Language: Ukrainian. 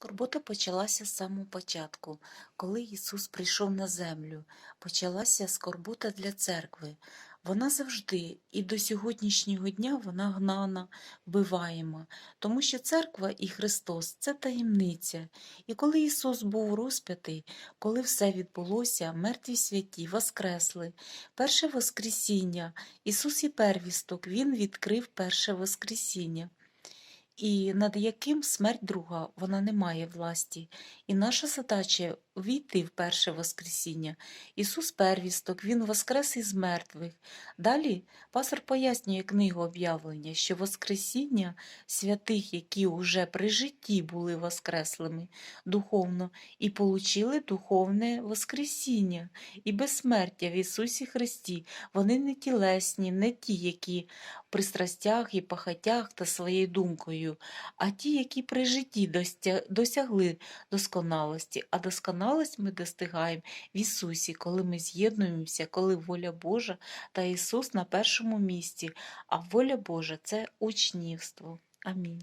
Скорбота почалася з самого початку, коли Ісус прийшов на землю. Почалася скорбота для церкви. Вона завжди і до сьогоднішнього дня вона гнана, вбиваєма, тому що церква і Христос це таємниця. І коли Ісус був розп'ятий, коли все відбулося, мертві святі воскресли. Перше Воскресіння, Ісус і первісток, Він відкрив перше Воскресіння і над яким смерть друга вона не має власті. І наша задача війти в перше Воскресіння. Ісус первісток, Він воскрес із мертвих. Далі пастор пояснює книгу об'явлення, що Воскресіння святих, які уже при житті були воскреслими духовно, і получили духовне Воскресіння і безсмертя в Ісусі Христі. Вони не тілесні, не ті, які при страстях і пахатях та своєю думкою, а ті, які при житті досягли досконалості. А досконалость ми достигаємо в Ісусі, коли ми з'єднуємося, коли воля Божа та Ісус на першому місці, а воля Божа це учнівство. Амінь.